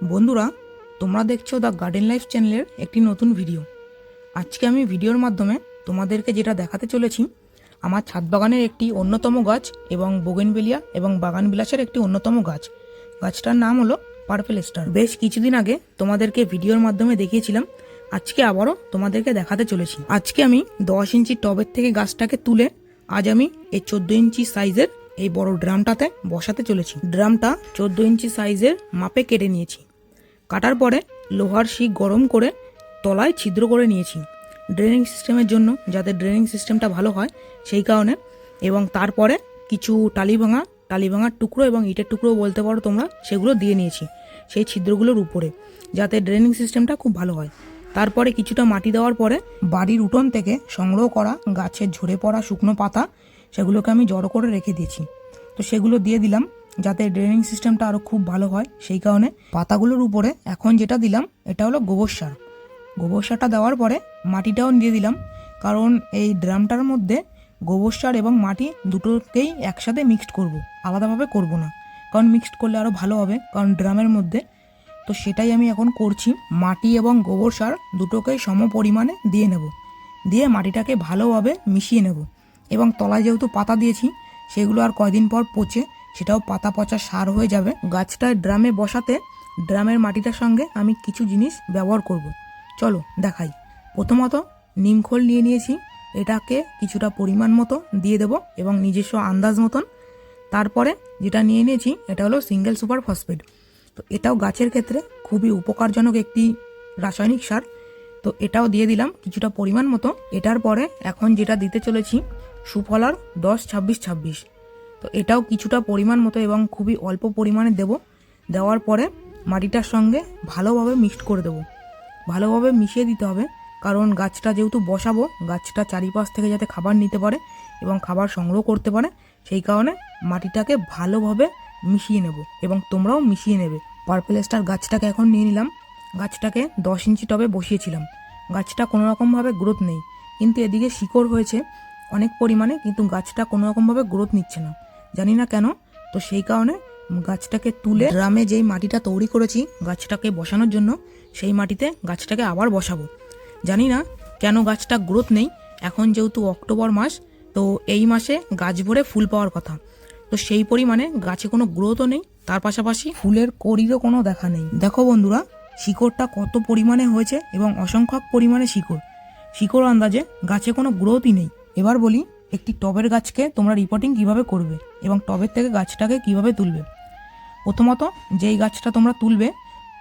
বন্ধুরা, তোমরা দেখছ দ্য গার্ডেন লাইফ চ্যানেলের একটি নতুন ভিডিও আজকে আমি ভিডিওর মাধ্যমে তোমাদেরকে যেটা দেখাতে চলেছি, আমার ছাদ বাগানের একটি অন্যতম গাছ এবং বোগেনবেলিয়া এবং বাগান বিলাসের একটি অন্যতম গাছ। গাছটার নাম হলো পার্পেল স্টার বেশ কিছুদিন আগে তোমাদেরকে ভিডিওর মাধ্যমে দেখিয়েছিলাম, আজকে আবারও তোমাদেরকে দেখাতে চলেছি। আজকে আমি দশ ইঞ্চি টবের থেকে গাছটাকে তুলে আজ আমি এই চোদ্দ ইঞ্চি সাইজের এই বড় ড্রামটাতে বসাতে চলেছি। ড্রামটা চোদ্দ ইঞ্চি সাইজের মাপে কেটে নিয়েছি। কাটার পরে লোহার শিক গরম করে তলায় ছিদ্র করে নিয়েছি ড্রেনিং সিস্টেমের জন্য যাতে ড্রেনিং সিস্টেমটা ভালো হয় সেই কারণে। এবং তারপরে কিছু টালি ভাঙা, টালি ভাঙার টুকরো এবং ইটের টুকরো বলতে পারো তোমরা, সেগুলো দিয়ে নিয়েছি সেই ছিদ্রগুলোর উপরে যাতে ড্রেনিং সিস্টেমটা খুব ভালো হয়। তারপরে কিছুটা মাটি দেওয়ার পরে বাড়ির উঠোন থেকে সংগ্রহ করা গাছের ঝরে পড়া শুকনো পাতা, সেগুলোকে আমি জড়ো করে রেখে দিয়েছি। তো সেগুলো দিয়ে দিলাম। যাতে ড্রেনিং সিস্টেমটা আরও খুব ভালো হয়, সেই কারণে পাতাগুলোর উপরে এখন যেটা দিলাম, এটা হলো গোবর সার। গোবর সারটা দেওয়ার পরে মাটিটাও দিয়ে দিলাম, কারণ এই ড্রামটার মধ্যে গোবর সার এবং মাটি দুটোকেই একসাথে মিক্সড করব, আলাদাভাবে করব না। কারণ মিক্সড করলে আরও ভালো হবে, কারণ ড্রামের মধ্যে। তো সেটাই আমি এখন করছি, মাটি এবং গোবর সার দুটোকেই সম পরিমাণে দিয়ে নেব। দিয়ে মাটিটাকে ভালোভাবে মিশিয়ে নেব। এবং তলায় যেহেতু পাতা দিয়েছি, সেগুলো আর কয়দিন পর পচে সেটাও পাতা পচা সার হয়ে যাবে। গাছটা ড্রামে বসাতে ড্রামের মাটিটার সঙ্গে আমি কিছু জিনিস ব্যবহার করব। চলো, দেখাই। প্রথমত নিমখোল নিয়ে নিয়েছি। এটাকে কিছুটা পরিমাণ মতো দিয়ে দেব এবং নিজস্ব আন্দাজ মতন। তারপরে যেটা নিয়ে নিয়েছি, এটা হলো সিঙ্গেল সুপার ফসফেট তো এটাও গাছের ক্ষেত্রে খুবই উপকারজনক একটি রাসায়নিক সার। তো এটাও দিয়ে দিলাম কিছুটা পরিমাণ মতো। এটার পরে এখন যেটা দিতে চলেছি, সুফলার দশ ছাব্বিশ ছাব্বিশ। তো এটাও কিছুটা পরিমাণ মতো এবং খুবই অল্প পরিমাণে দেব। দেওয়ার পরে মাটিটার সঙ্গে ভালোভাবে মিক্সড করে দেবো। ভালোভাবে মিশিয়ে দিতে হবে, কারণ গাছটা যেহেতু বসাবো, গাছটা চারিপাশ থেকে যাতে খাবার নিতে পারে এবং খাবার সংগ্রহ করতে পারে, সেই কারণে মাটিটাকে ভালোভাবে মিশিয়ে নেব এবং তোমরাও মিশিয়ে নেবে। পার্পেল স্টার গাছটাকে এখন নিয়ে নিলাম। গাছটাকে দশ ইঞ্চি টবে বসিয়েছিলাম। গাছটা কোনো রকমভাবে গ্রোথ নেই, কিন্তু এদিকে শিকড় হয়েছে অনেক পরিমাণে, কিন্তু গাছটা কোনো রকমভাবে গ্রোথ নিচ্ছে না। জানি না কেন, তো সেই কারণে গাছটাকে তুলে ড্রামে যেই মাটিটা তৈরি করেছি, গাছটাকে বসানোর জন্য সেই মাটিতে গাছটাকে আবার বসাবো। জানি না কেন গাছটা গ্রোথ নেই, এখন যেহেতু অক্টোবর মাস, তো এই মাসে গাছ ভরে ফুল পাওয়ার কথা। তো সেই পরিমাণে গাছে কোনো গ্রোথও নেই, তার পাশাপাশি ফুলের কড়িরও কোনো দেখা নেই। দেখো বন্ধুরা, শিকড়টা কত পরিমাণে হয়েছে এবং অসংখ্যক পরিমাণে শিকড়। শিকড় আন্দাজে গাছে কোনো গ্রোথই নেই। এবার বলি একটি টবের গাছকে তোমরা রিপোর্টিং কীভাবে করবে এবং টবের থেকে গাছটাকে কীভাবে তুলবে? প্রথমত, যেই গাছটা তোমরা তুলবে,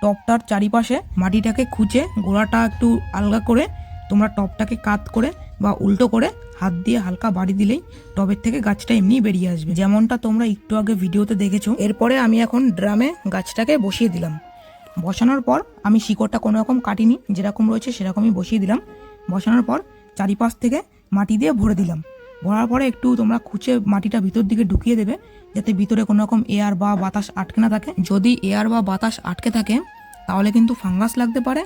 টবটার চারিপাশে মাটিটাকে খুঁচে গোড়াটা একটু আলগা করে তোমরা টবটাকে কাত করে বা উল্টো করে হাত দিয়ে হালকা বাড়ি দিলেই টবের থেকে গাছটা এমনি বেরিয়ে আসবে। যেমনটা তোমরা একটু আগে ভিডিওতে দেখেছ, এরপরে আমি এখন ড্রামে গাছটাকে বসিয়ে দিলাম। বসানোর পর আমি শিকড়টা কোনো রকম কাটিনি, যেরকম রয়েছে সেরকমই বসিয়ে দিলাম। বসানোর পর চারিপাশ থেকে মাটি দিয়ে ভরে দিলাম। ভরার পরে একটু তোমরা খুঁচে মাটিটা ভিতর দিকে ঢুকিয়ে দেবে, যাতে ভিতরে কোনো রকম এয়ার বা বাতাস আটকে না থাকে। যদি এয়ার বা বাতাস আটকে থাকে, তাহলে কিন্তু ফাঙ্গাস লাগতে পারে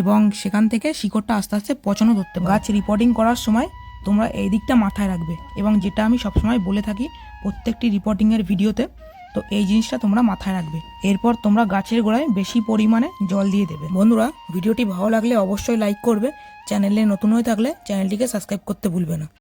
এবং সেখান থেকে শিকড়টা আস্তে আস্তে পচনও ধরতে গাছ রিপোর্টিং করার সময় তোমরা এই দিকটা মাথায় রাখবে এবং যেটা আমি সবসময় বলে থাকি প্রত্যেকটি রিপোর্টিংয়ের ভিডিওতে, তো এই জিনিসটা তোমরা মাথায় রাখবে। এরপর তোমরা গাছের গোড়ায় বেশি পরিমাণে জল দিয়ে দেবে। বন্ধুরা, ভিডিওটি ভালো লাগলে অবশ্যই লাইক করবে। চ্যানেলে নতুন হয়ে থাকলে চ্যানেলটিকে সাবস্ক্রাইব করতে ভুলবে না।